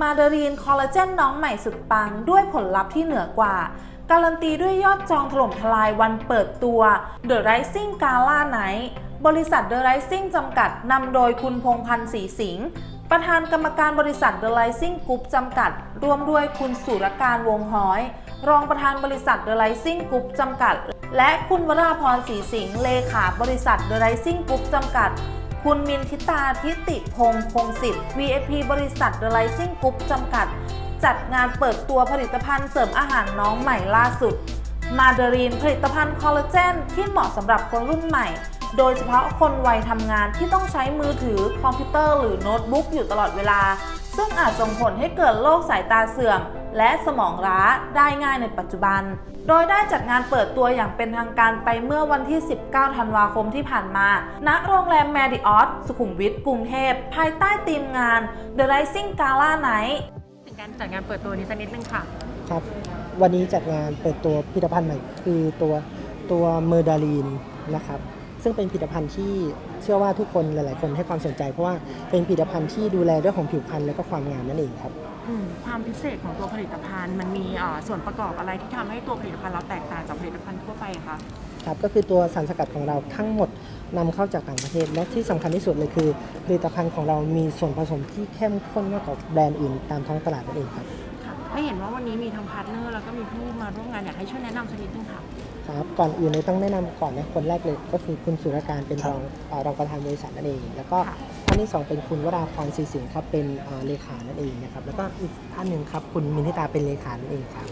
มาเดรีนคอลลาเจนน้องใหม่สุดปังด้วยผลลัพธ์ที่เหนือกว่า การันตีด้วยยอดจองถล่มทลายวันเปิดตัว The Rising Gala Night บริษัท The Rising จำกัดนำโดยคุณพงพันธ์ศรีสิงห์ประธานกรรมการบริษัท The Rising Group จำกัด ร่วมด้วยคุณสุรการวงห้อย รองประธานบริษัท The Rising Group จำกัด และคุณวราพรศรีสิงห์เลขาบริษัท The Rising Group จำกัด คุณมินทิตาทิติพงพงศิษฐ์ VIP บริษัท The Rising Group จำกัด จัดงานเปิดตัวผลิตภัณฑ์เสริมอาหารน้องใหม่ล่าสุด มาเดรีนผลิตภัณฑ์คอลลาเจนที่เหมาะสำหรับคนรุ่นใหม่ โดยเฉพาะคนวัยทำงานที่ต้องใช้มือถือคอมพิวเตอร์หรือโน้ตบุ๊กอยู่ตลอดเวลา ซึ่งอาจส่งผลให้เกิดโรคสายตาเสื่อม และสมองล้าได้ง่ายในปัจจุบัน โดยได้จัดงานเปิดตัวอย่างเป็นทางการไปเมื่อวันที่ 19 ธันวาคมที่ผ่านมา ณ โรงแรมแมดิออสสุขุมวิท กรุงเทพ ภายใต้ธีมงาน The Rising Gala Night ถึงการจัดงานเปิดตัวนี้สักนิดนึงค่ะ ครับ วันนี้จัดงานเปิดตัวผลิตภัณฑ์ใหม่คือตัวตัวเมอร์ดาลีนนะครับ ซึ่งเป็นผลิตภัณฑ์ที่เชื่อว่าทุกคนหลาย ๆ คนให้ความสนใจ เพราะว่าเป็นผลิตภัณฑ์ที่ดูแลเรื่องของผิวพรรณและก็ความงามนั่นเองครับอืมความพิเศษของตัวผลิตภัณฑ์ มันมีอ่าส่วนประกอบอะไรที่ทำให้ตัวผลิตภัณฑ์เราแตกต่างจากผลิตภัณฑ์ทั่วไปคะ ครับก็คือตัวสารสกัดของเราทั้งหมดนำเข้าจากต่างประเทศ และที่สำคัญที่สุดเลยคือผลิตภัณฑ์ของเรามีส่วนผสมที่เข้มข้นมากกว่าแบรนด์อื่นตามท้องตลาดนั่นเองครับค่ะ ไม่เห็นว่าวันนี้มีทั้งพาร์ทเนอร์แล้วก็มีผู้มาร่วมงานอยากให้ช่วยแนะนำสักนิดนึงค่ะ ครับก่อนอื่นเลยต้องแนะนำก่อนนะคนแรกเลยก็คือคุณสุรการเป็นรองเอ่อรองประธานบริษัทนั่นเอง แล้วก็ค่ะท่านที่สองเป็นคุณวราพรศรีสิงห์ครับเป็นเอ่อเลขานั่นเองนะครับแล้วก็อีกท่านหนึ่งครับคุณมินทิตาเป็นเลขานั่นเองครับ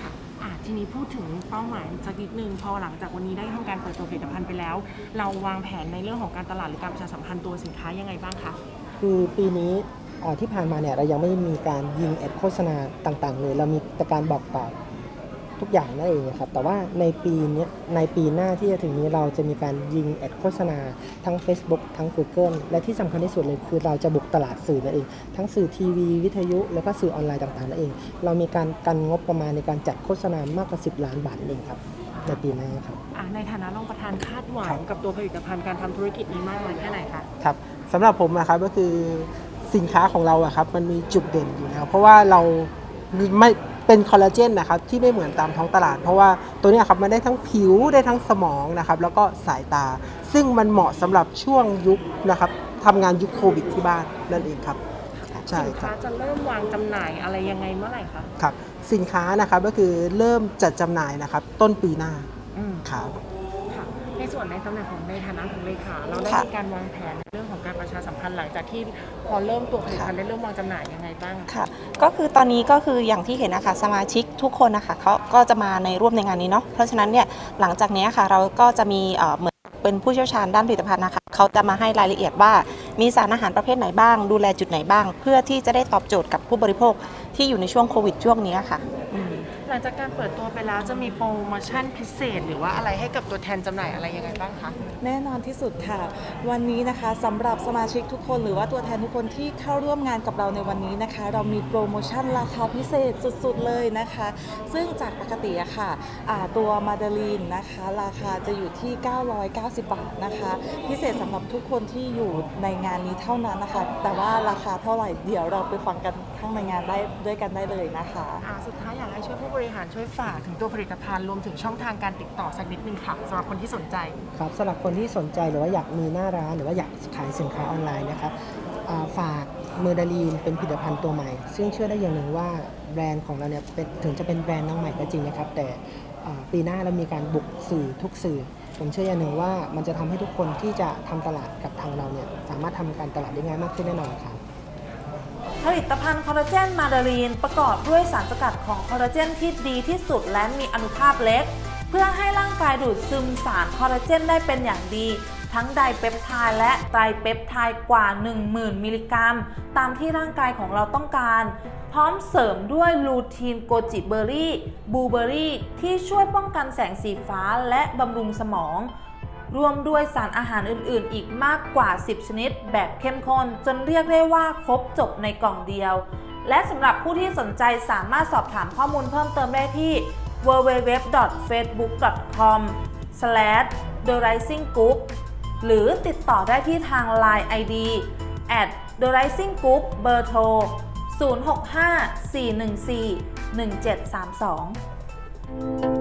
ค่ะอ่าทีนี้พูดถึงเป้าหมายสักนิดนึงพอหลังจากวันนี้ได้ทำการเปิดตัวผลิตภัณฑ์ไปแล้ว เราวางแผนในเรื่องของการตลาดหรือการประชาสัมพันธ์ตัวสินค้ายังไงบ้างคะ คือปีนี้เอ่อ ที่ผ่านมาเนี่ยเรายังไม่มีการยิงแอดโฆษณาต่างๆเลยเรามีแต่การบอกต่อทุกอย่างนั่นเองครับแต่ว่าในปีเนี้ยในปีหน้าที่จะถึงนี้เราจะมีการยิงแอดโฆษณาทั้ง Facebook ทั้ง Google และที่สำคัญที่สุดเลยคือเราจะบุกตลาดสื่อนั่นเอง ทั้งสื่อทีวี วิทยุ แล้วก็สื่อออนไลน์ต่างๆนั่นเอง เรามีการกันงบประมาณในการจัดโฆษณามากกว่า 10 ล้านบาทนั่นเองครับในปีหน้าครับอ่าในฐานะรองประธานคาดหวัครังบกับตัวผลิตภัณฑ์การทำธุรกิจนี้มากน้อยแค่ไหนคะครับสำหรับผมนะครับก็คือ สินค้าของเราอะครับมันมีจุดเด่นอยู่นะครับเพราะว่าเราไม่เป็นคอลลาเจนนะครับที่ไม่เหมือนตามท้องตลาด เพราะว่าตัวเนี้ยครับมันได้ทั้งผิวได้ทั้งสมองนะครับแล้วก็สายตา ซึ่งมันเหมาะสำหรับช่วงยุคนะครับทำงานยุคโควิดที่บ้านนั่นเองครับใช่สินครัค้าบจะเริ่มวางจำหน่ายอะไรยังไงเมื่อไหร่คะครับ สินค้านะครับก็คือเริ่มจัดจำหน่ายนะครับต้นปีหน้าอืม ครับค่ะ ในส่วนในตำแหน่งของในฐานะของเลขาเราได้ค่ะมีการวางแผนในเรื่องของการประชาสัมพันธ์หลังจากที่พอเริ่มตัวผลิตภัณฑ์ได้เริ่มวางจำหน่ายยังไงบ้างค่ะ ก็คือตอนนี้ก็คืออย่างที่เห็นนะคะสมาชิกทุกคนนะคะเขาก็จะมาในร่วมในงานนี้เนาะเพราะฉะนั้นเนี่ยหลังจากนี้ค่ะเราก็จะมีเอ่อเหมือนเป็นผู้เชี่ยวชาญด้านผลิตภัณฑ์นะคะเขาจะมาให้รายละเอียดว่า มีสารอาหารประเภทไหนบ้าง ดูแลจุดไหนบ้าง เพื่อที่จะได้ตอบโจทย์กับผู้บริโภคที่อยู่ในช่วงโควิดช่วงนี้ค่ะอืม หลังจากการเปิดตัวไปแล้วจะมีโปรโมชั่นพิเศษ หรือว่าอะไรให้กับตัวแทนจำหน่ายอะไรยังไงบ้างคะ แน่นอนที่สุดค่ะ วันนี้นะคะสำหรับสมาชิกทุกคนหรือว่าตัวแทนทุกคนที่เข้าร่วมงานกับเราในวันนี้นะคะ เรามีโปรโมชั่นราคาพิเศษสุดๆเลยนะคะ ซึ่งจากปกติอะค่ะอ่าตัวมาดาลีนนะคะ ราคาจะอยู่ที่ 990 บาทนะคะ พิเศษสำหรับทุกคนที่อยู่ในงานนี้เท่านั้นนะคะ แต่ว่าราคาเท่าไหร่เดี๋ยวเราไปฟังกันข้างในงานได้ด้วยกันได้เลยนะคะ อ่าสุดท้ายอยากให้ช่วยผู้บริหารช่วยฝากถึงตัวผลิตภัณฑ์รวมถึงช่องทางการติดต่อสักนิดนึงค่ะสำหรับคนที่สนใจ ครับสำหรับคนที่สนใจหรือว่าอยากมีหน้าร้านหรือว่าอยากขายสินค้าออนไลน์นะครับอ่าฝากเมอร์ดาลีนเป็นผลิตภัณฑ์ตัวใหม่ ซึ่งเชื่อได้อย่างหนึ่งว่าแบรนด์ของเราเนี่ยเป็นถึงจะเป็นแบรนด์น้องใหม่ก็จริงนะครับ แต่อ่าปีหน้าเรามีการบุกสื่อทุกสื่อ ผมเชื่ออย่างหนึ่งว่ามันจะทำให้ทุกคนที่จะทำตลาดกับทางเราเนี่ยสามารถทำการตลาดได้ง่ายมากขึ้นแน่นอนครับ ผลิตภัณฑ์คอลลาเจนมาดารีนประกอบด้วยสารสกัดของคอลลาเจนที่ดีที่สุดและมีอนุภาพเล็ก เพื่อให้ร่างกายดูดซึมสารคอลลาเจนได้เป็นอย่างดี ทั้งไดเปปไทด์และไตรเปปไทด์กว่า 10,000 มิลลิกรัม ตามที่ร่างกายของเราต้องการ พร้อมเสริมด้วยลูทีนโกจิเบอร์รี่บูเบอรี่ที่ช่วยป้องกันแสงสีฟ้าและบำรุงสมอง รวมด้วยสารอาหารอื่นๆ อีกมากกว่า 10 ชนิด แบบเข้มข้น จนเรียกได้ว่าครบจบในกล่องเดียว และสำหรับผู้ที่สนใจสามารถสอบถามข้อมูลเพิ่มเติมได้ที่ www.facebook.com/therisinggroup หรือติดต่อได้ที่ทาง Line ID at the rising group เบอร์โทร 065 414 1732